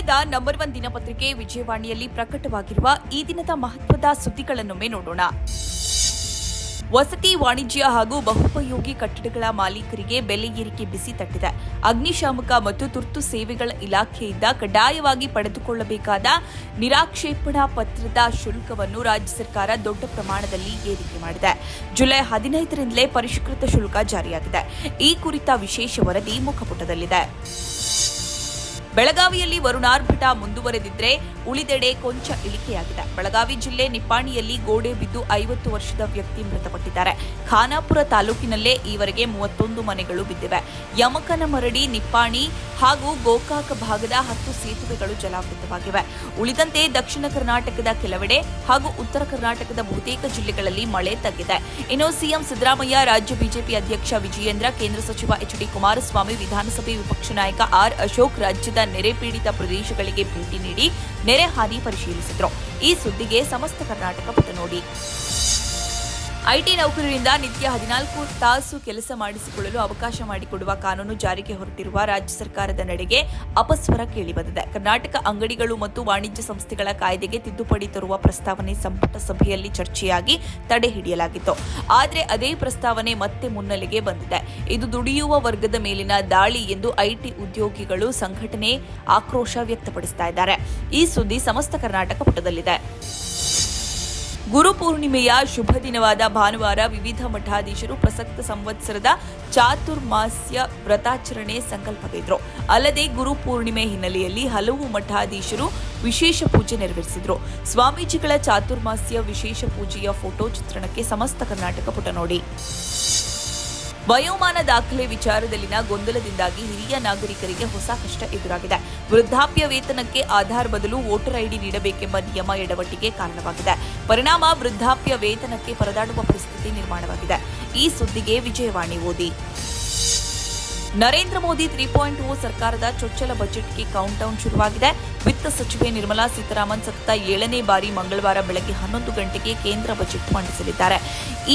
ಕನ್ನಡದ number one ದಿನಪತ್ರಿಕೆ ವಿಜಯವಾಣಿಯಲ್ಲಿ ಪ್ರಕಟವಾಗಿರುವ ಈ ದಿನದ ಮಹತ್ವದ ಸುದ್ದಿಗಳನ್ನೊಮ್ಮೆ ನೋಡೋಣ. ವಸತಿ, ವಾಣಿಜ್ಯ ಹಾಗೂ ಬಹುಪಯೋಗಿ ಕಟ್ಟಡಗಳ ಮಾಲೀಕರಿಗೆ ಬೆಲೆ ಏರಿಕೆ ಬಿಸಿ ತಟ್ಟಿದೆ. ಅಗ್ನಿಶಾಮಕ ಮತ್ತು ತುರ್ತು ಸೇವೆಗಳ ಇಲಾಖೆಯಿಂದ ಕಡ್ಡಾಯವಾಗಿ ಪಡೆದುಕೊಳ್ಳಬೇಕಾದ ನಿರಾಕ್ಷೇಪಣಾ ಪತ್ರದ ಶುಲ್ಕವನ್ನು ರಾಜ್ಯ ಸರ್ಕಾರ ದೊಡ್ಡ ಪ್ರಮಾಣದಲ್ಲಿ ಏರಿಕೆ ಮಾಡಿದೆ. ಜುಲೈ ಹದಿನೈದರಿಂದಲೇ ಪರಿಷ್ಕೃತ ಶುಲ್ಕ ಜಾರಿಯಾಗಿದೆ. ಈ ಕುರಿತ ವಿಶೇಷ ವರದಿ ಮುಖಪುಟದಲ್ಲಿದೆ. ಬೆಳಗಾವಿಯಲ್ಲಿ ವರುಣಾರ್ಭಟ ಮುಂದುವರೆದಿದ್ರೆ ಉಳಿದೆಡೆ ಕೊಂಚ ಇಳಿಕೆಯಾಗಿದೆ. ಬೆಳಗಾವಿ ಜಿಲ್ಲೆ ನಿಪ್ಪಾಣಿಯಲ್ಲಿ ಗೋಡೆ ಬಿದ್ದು ಐವತ್ತು ವರ್ಷದ ವ್ಯಕ್ತಿ ಮೃತಪಟ್ಟಿದ್ದಾರೆ. ಖಾನಾಪುರ ತಾಲೂಕಿನಲ್ಲೇ ಈವರೆಗೆ ಮೂವತ್ತೊಂದು ಮನೆಗಳು ಬಿದ್ದಿವೆ. ಯಮಕನ ಮರಡಿ, ನಿಪ್ಪಾಣಿ ಹಾಗೂ ಗೋಕಾಕ ಭಾಗದ ಹತ್ತು ಸೇತುವೆಗಳು ಜಲಾವೃತವಾಗಿವೆ. ಉಳಿದಂತೆ ದಕ್ಷಿಣ ಕರ್ನಾಟಕದ ಕೆಲವೆಡೆ ಹಾಗೂ ಉತ್ತರ ಕರ್ನಾಟಕದ ಬಹುತೇಕ ಜಿಲ್ಲೆಗಳಲ್ಲಿ ಮಳೆ ತಗ್ಗಿದೆ. ಇನ್ನು ಸಿಎಂ ಸಿದ್ದರಾಮಯ್ಯ, ರಾಜ್ಯ ಬಿಜೆಪಿ ಅಧ್ಯಕ್ಷ ವಿಜಯೇಂದ್ರ, ಕೇಂದ್ರ ಸಚಿವ ಎಚ್ ಡಿ ಕುಮಾರಸ್ವಾಮಿ, ವಿಧಾನಸಭೆ ವಿಪಕ್ಷ ನಾಯಕ ಆರ್ ಅಶೋಕ್ ರಾಜ್ಯದ ನೆರೆ ಪೀಡಿತ ಪ್ರದೇಶಗಳಿಗೆ ಭೇಟಿ ನೀಡಿ ನೆರೆ ಹಾನಿ ಪರಿಶೀಲಿಸಿದ್ರು. ಈ ಸುದ್ದಿಗೆ ಸಮಸ್ತ ಕರ್ನಾಟಕ ಪುಟ ನೋಡಿ. ಐಟಿ ನೌಕರರಿಂದ ನಿತ್ಯ ಹದಿನಾಲ್ಕು ತಾಸು ಕೆಲಸ ಮಾಡಿಸಿಕೊಳ್ಳಲು ಅವಕಾಶ ಮಾಡಿಕೊಡುವ ಕಾನೂನು ಜಾರಿಗೆ ಹೊರಟಿರುವ ರಾಜ್ಯ ಸರ್ಕಾರದ ನಡೆಗೆ ಅಪಸ್ವರ ಕೇಳಿಬಂದಿದೆ. ಕರ್ನಾಟಕ ಅಂಗಡಿಗಳು ಮತ್ತು ವಾಣಿಜ್ಯ ಸಂಸ್ಥೆಗಳ ಕಾಯ್ದೆಗೆ ತಿದ್ದುಪಡಿ ತರುವ ಪ್ರಸ್ತಾವನೆ ಸಂಪುಟ ಸಭೆಯಲ್ಲಿ ಚರ್ಚೆಯಾಗಿ ತಡೆ ಹಿಡಿಯಲಾಗಿತ್ತು. ಆದರೆ ಅದೇ ಪ್ರಸ್ತಾವನೆ ಮತ್ತೆ ಮುನ್ನೆಲೆಗೆ ಬಂದಿದೆ. ಇದು ದುಡಿಯುವ ವರ್ಗದ ಮೇಲಿನ ದಾಳಿ ಎಂದು ಐಟಿ ಉದ್ಯೋಗಿಗಳು ಸಂಘಟನೆ ಆಕ್ರೋಶ ವ್ಯಕ್ತಪಡಿಸ್ತಾ ಇದ್ದಾರೆ. ಈ ಸುದ್ದಿ ಸಮಸ್ತ ಕರ್ನಾಟಕ ಪುಟದಲ್ಲಿದೆ. ಗುರುಪೂರ್ಣಿಮೆಯ ಶುಭ ದಿನವಾದ ಭಾನುವಾರ ವಿವಿಧ ಮಠಾಧೀಶರು ಪ್ರಸಕ್ತ ಸಂವತ್ಸರದ ಚಾತುರ್ಮಾಸ್ಯ ವ್ರತಾಚರಣೆ ಸಂಕಲ್ಪಗೈದರು ಅಲ್ಲದೆ ಗುರುಪೂರ್ಣಿಮೆ ಹಿನ್ನೆಲೆಯಲ್ಲಿ ಹಲವು ಮಠಾಧೀಶರು ವಿಶೇಷ ಪೂಜೆ ನೆರವೇರಿಸಿದರು. ಸ್ವಾಮೀಜಿಗಳ ಚಾತುರ್ಮಾಸ್ಯ ವಿಶೇಷ ಪೂಜೆಯ ಫೋಟೋ ಚಿತ್ರಣಕ್ಕೆ ಸಮಸ್ತ ಕರ್ನಾಟಕ ಪುಟ ನೋಡಿ. ವಯೋಮಾನ ದಾಖಲೆ ವಿಚಾರದಲ್ಲಿನ ಗೊಂದಲದಿಂದಾಗಿ ಹಿರಿಯ ನಾಗರಿಕರಿಗೆ ಹೊಸ ಕಷ್ಟ ಎದುರಾಗಿದೆ. ವೃದ್ಧಾಪ್ಯ ವೇತನಕ್ಕೆ ಆಧಾರ್ ಬದಲು ವೋಟರ್ ಐಡಿ ನೀಡಬೇಕೆಂಬ ನಿಯಮ ಎಡವಟ್ಟಿಗೆ ಕಾರಣವಾಗಿದೆ. ಪರಿಣಾಮ ವೃದ್ಧಾಪ್ಯ ವೇತನಕ್ಕೆ ಪರದಾಡುವ ಪರಿಸ್ಥಿತಿ ನಿರ್ಮಾಣವಾಗಿದೆ. ಈ ಸುದ್ದಿಗೆ ವಿಜಯವಾಣಿ ಓದಿ. Narendra Modi three point O ಸರ್ಕಾರದ ಚೊಚ್ಚಲ ಬಜೆಟ್ಗೆ ಕೌಂಟ್ ಡೌನ್ ಶುರುವಾಗಿದೆ. ವಿತ್ತ ಸಚಿವೆ ನಿರ್ಮಲಾ ಸೀತಾರಾಮನ್ ಸತತ ಏಳನೇ ಬಾರಿ ಮಂಗಳವಾರ ಬೆಳಗ್ಗೆ ಹನ್ನೊಂದು ಗಂಟೆಗೆ ಕೇಂದ್ರ ಬಜೆಟ್ ಮಂಡಿಸಲಿದ್ದಾರೆ.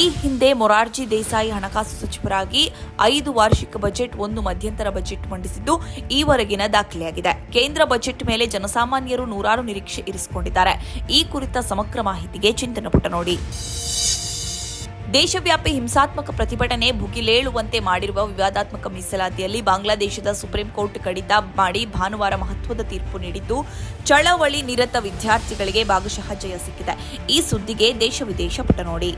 ಈ ಹಿಂದೆ ಮೊರಾರ್ಜಿ ದೇಸಾಯಿ ಹಣಕಾಸು ಸಚಿವರಾಗಿ ಐದು ವಾರ್ಷಿಕ ಬಜೆಟ್, ಒಂದು ಮಧ್ಯಂತರ ಬಜೆಟ್ ಮಂಡಿಸಿದ್ದು ಈವರೆಗಿನ ದಾಖಲೆಯಾಗಿದೆ. ಕೇಂದ್ರ ಬಜೆಟ್ ಮೇಲೆ ಜನಸಾಮಾನ್ಯರು ನೂರಾರು ನಿರೀಕ್ಷೆ ಇರಿಸಿಕೊಂಡಿದ್ದಾರೆ. ಈ ಕುರಿತ ಸಮಗ್ರ ಮಾಹಿತಿಗೆ ಚಿಂತನ ಪುಟ ನೋಡಿ. ದೇಶವ್ಯಾಪಿ ಹಿಂಸಾತ್ಮಕ ಪ್ರತಿಭಟನೆ ಭುಗಿಲೇಳುವಂತೆ ಮಾಡಿರುವ ವಿವಾದಾತ್ಮಕ ಮೀಸಲಾತಿಯಲ್ಲಿ ಬಾಂಗ್ಲಾದೇಶದ ಸುಪ್ರೀಂ ಕೋರ್ಟ್ ಕಡಿತ ಮಾಡಿ ಭಾನುವಾರ ಮಹತ್ವದ ತೀರ್ಪು ನೀಡಿದ್ದು, ಚಳವಳಿ ನಿರತ ವಿದ್ಯಾರ್ಥಿಗಳಿಗೆ ಭಾಗಶಃ ಜಯ ಸಿಕ್ಕಿದೆ. ಈ ಸುದ್ದಿಗೆ ದೇಶ ವಿದೇಶ ಪುಟ ನೋಡಿ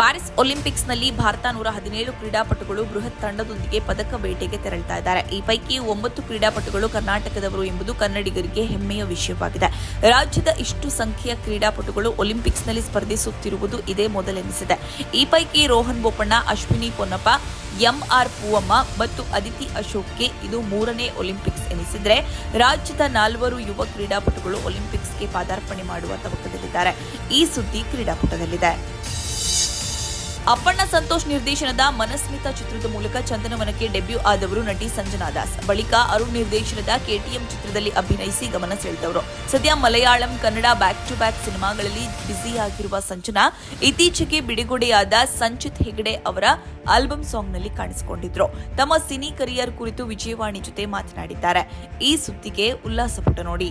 ಪ್ಯಾರಿಸ್ ಒಲಿಂಪಿಕ್ಸ್ನಲ್ಲಿ ಭಾರತ ನೂರ ಹದಿನೇಳು ಕ್ರೀಡಾಪಟುಗಳು ಬೃಹತ್ ತಂಡದೊಂದಿಗೆ ಪದಕ ಬೇಟೆಗೆ ತೆರಳುತ್ತಾ ಇದ್ದಾರೆ. ಈ ಪೈಕಿ ಒಂಬತ್ತು ಕ್ರೀಡಾಪಟುಗಳು ಕರ್ನಾಟಕದವರು ಎಂಬುದು ಕನ್ನಡಿಗರಿಗೆ ಹೆಮ್ಮೆಯ ವಿಷಯವಾಗಿದೆ. ರಾಜ್ಯದ ಇಷ್ಟು ಸಂಖ್ಯೆಯ ಕ್ರೀಡಾಪಟುಗಳು ಒಲಿಂಪಿಕ್ಸ್ನಲ್ಲಿ ಸ್ಪರ್ಧಿಸುತ್ತಿರುವುದು ಇದೇ ಮೊದಲೆನಿಸಿದೆ. ಈ ಪೈಕಿ ರೋಹನ್ ಬೋಪಣ್ಣ, ಅಶ್ವಿನಿ ಪೊನ್ನಪ್ಪ ಎಂಆರ್ ಪೂವಮ್ಮ ಮತ್ತು ಅದಿತಿ ಅಶೋಕ್ಗೆ ಇದು ಮೂರನೇ ಒಲಿಂಪಿಕ್ಸ್ ಎನಿಸಿದ್ರೆ ರಾಜ್ಯದ ನಾಲ್ವರು ಯುವ ಕ್ರೀಡಾಪಟುಗಳು ಒಲಿಂಪಿಕ್ಸ್ಗೆ ಪಾದಾರ್ಪಣೆ ಮಾಡುವ ತವಕದಲ್ಲಿದ್ದಾರೆ. ಈ ಸುದ್ದಿ ಕ್ರೀಡಾಪಟದಲ್ಲಿದೆ. ಅಪ್ಪಣ್ಣ ಸಂತೋಷ್ ನಿರ್ದೇಶನದ ಮನಸ್ಮಿತ ಚಿತ್ರದ ಮೂಲಕ ಚಂದನವನಕ್ಕೆ ಡೆಬ್ಯೂ ಆದವರು ನಟಿ ಸಂಜನಾ ದಾಸ್. ಬಳಿಕ ಅರುಣ್ ನಿರ್ದೇಶನದ ಕೆಟಿಎಂ ಚಿತ್ರದಲ್ಲಿ ಅಭಿನಯಿಸಿ ಗಮನ ಸೆಳೆದವರು. ಸದ್ಯ Malayalam Kannada back to back ಸಿನಿಮಾಗಳಲ್ಲಿ ಬ್ಯುಸಿಯಾಗಿರುವ ಸಂಜನಾ, ಇತ್ತೀಚೆಗೆ ಬಿಡುಗಡೆಯಾದ ಸಂಚಿತ್ ಹೆಗಡೆ ಅವರ ಆಲ್ಬಮ್ ಸಾಂಗ್ನಲ್ಲಿ ಕಾಣಿಸಿಕೊಂಡಿದ್ರು. ತಮ್ಮ ಸಿನಿ ಕರಿಯರ್ ಕುರಿತು ವಿಜಯವಾಣಿ ಜೊತೆ ಮಾತನಾಡಿದ್ದಾರೆ. ಈ ಸುದ್ದಿಗೆ ಉಲ್ಲಾಸ ಪುಟ ನೋಡಿ.